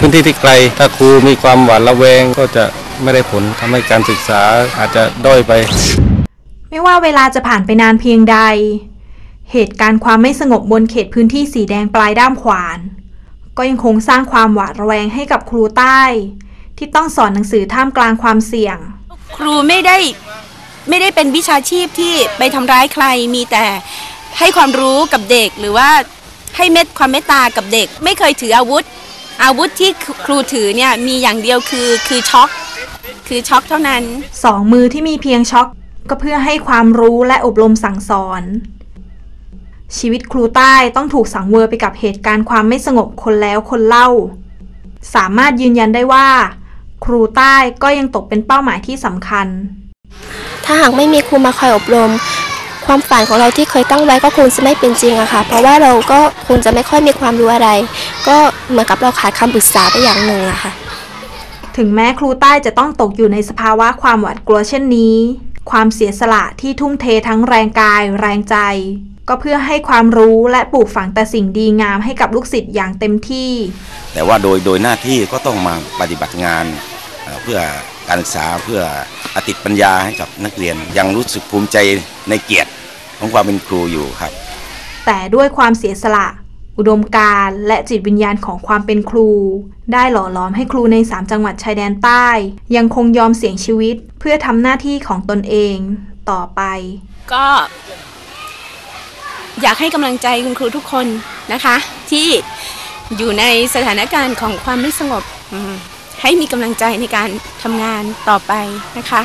พื้นที่ที่ไกล ถ้าครูมีความหวาดระแวงก็จะไม่ได้ผลทำให้การศึกษาอาจจะด้อยไป ไม่ว่าเวลาจะผ่านไปนานเพียงใด เหตุการณ์ความไม่สงบบนเขตพื้นที่สีแดงปลายด้ามขวาน ก็ยังคงสร้างความหวาดระแวงให้กับครูใต้ ที่ต้องสอนหนังสือท่ามกลางความเสี่ยง ครูไม่ได้ไม่ได้เป็นวิชาชีพที่ไปทำร้ายใครมีแต่ให้ความรู้กับเด็กหรือว่าให้เม็ดความเมตตากับเด็ก ไม่เคยถืออาวุธ อาวุธที่ครูถือเนี่ยมีอย่างเดียวคือคือช็อกคือช็อกเท่านั้น สองมือที่มีเพียงช็อกก็เพื่อให้ความรู้และอบรมสั่งสอน ชีวิตครูใต้ต้องถูกสังเวยไปกับเหตุการณ์ความไม่สงบคนแล้วคนเล่า สามารถยืนยันได้ว่า ครูใต้ก็ยังตกเป็นเป้าหมายที่สำคัญ ถ้าหากไม่มีครูมาคอยอบรม ความฝันของเราที่เคยตั้งไว้ก็คงจะไม่เป็นจริงอะค่ะ เพราะว่าเราก็คงจะไม่ค่อยมีความรู้อะไร ก็เหมือนกับเราขาดคำปรึกษาไปอย่างหนึ่งอะค่ะ ถึงแม้ครูใต้จะต้องตกอยู่ในสภาวะความหวาดกลัวเช่นนี้ ความเสียสละที่ทุ่มเททั้งแรงกาย แรงใจ ก็เพื่อให้ความรู้และปลูกฝังแต่สิ่งดีงามให้กับลูกศิษย์อย่างเต็มที่ แต่ว่าโดยโดยหน้าที่ก็ต้องมาปฏิบัติงานเอ่อเพื่อการศึกษาเพื่ออติปัญญาให้กับนักเรียนยังรู้สึกภูมิใจในเกียรติ ของความเป็นครูอยู่ครับ แต่ด้วยความเสียสละ อุดมการณ์และจิตวิญญาณของความเป็นครู ได้หล่อหลอมให้ครูใน 3 จังหวัดชายแดนใต้ ยังคงยอมเสี่ยงชีวิต เพื่อทำหน้าที่ของตนเองต่อไป ก็ อยากให้กำลังใจคุณครูทุกคนนะคะ ที่อยู่ในสถานการณ์ของความไม่สงบอืมให้มีกำลังใจในการทำงานต่อไปนะคะ